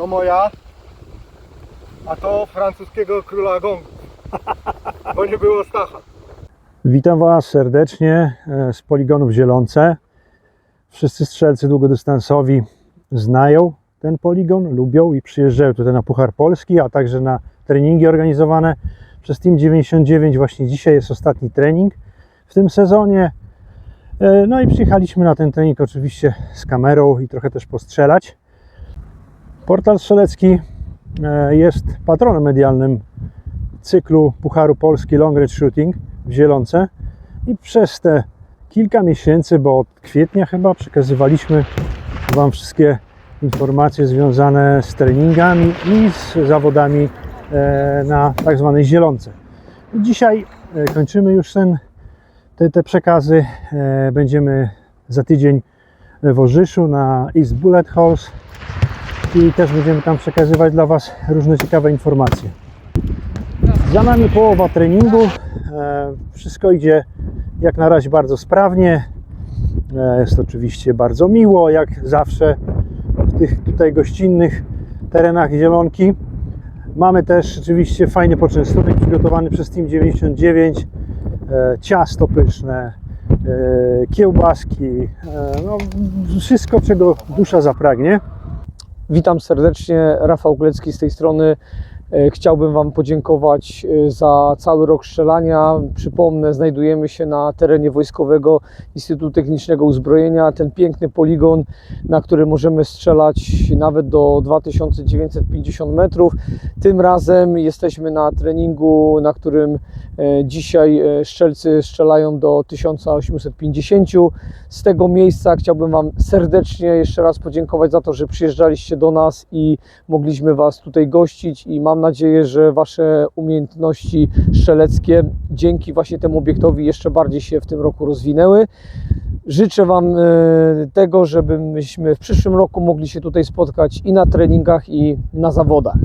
to moja, a to francuskiego króla gongu. Bo nie było Stacha. Witam Was serdecznie e, z poligonów Zielonce. Wszyscy strzelcy długodystansowi znają ten poligon, lubią i przyjeżdżają tutaj na Puchar Polski, a także na treningi organizowane przez Team 99. Właśnie dzisiaj jest ostatni trening w tym sezonie. E, No i przyjechaliśmy na ten trening oczywiście z kamerą i trochę też postrzelać. Portal Strzelecki e, jest patronem medialnym cyklu Pucharu Polski Long Range Shooting w Zielonce i przez te kilka miesięcy, bo od kwietnia chyba przekazywaliśmy Wam wszystkie informacje związane z treningami i z zawodami e, na tak zwanej Zielonce. Dzisiaj e, kończymy już ten, te, te przekazy. Będziemy za tydzień w Orzyszu na East Bullet House i też będziemy tam przekazywać dla Was różne ciekawe informacje. Za nami połowa treningu. E, Wszystko idzie jak na razie bardzo sprawnie. E, Jest oczywiście bardzo miło, jak zawsze w tych tutaj gościnnych terenach Zielonki. Mamy też oczywiście fajny poczęstunek przygotowany przez Team 99. E, Ciasto pyszne, kiełbaski, no, wszystko czego dusza zapragnie. Witam serdecznie, Rafał Glecki z tej strony. E, Chciałbym Wam podziękować e, za cały rok strzelania. Przypomnę, znajdujemy się na terenie Wojskowego Instytutu Technicznego Uzbrojenia. Ten piękny poligon, na którym możemy strzelać nawet do 2950 metrów. Tym razem jesteśmy na treningu, na którym e, dzisiaj strzelcy strzelają do 1850. Z tego miejsca chciałbym Wam serdecznie jeszcze raz podziękować za to, że przyjeżdżaliście do nas i mogliśmy Was tutaj gościć i mam nadzieję, że Wasze umiejętności strzeleckie dzięki właśnie temu obiektowi jeszcze bardziej się w tym roku rozwinęły. Życzę Wam e, tego, żebyśmy w przyszłym roku mogli się tutaj spotkać i na treningach, i na zawodach.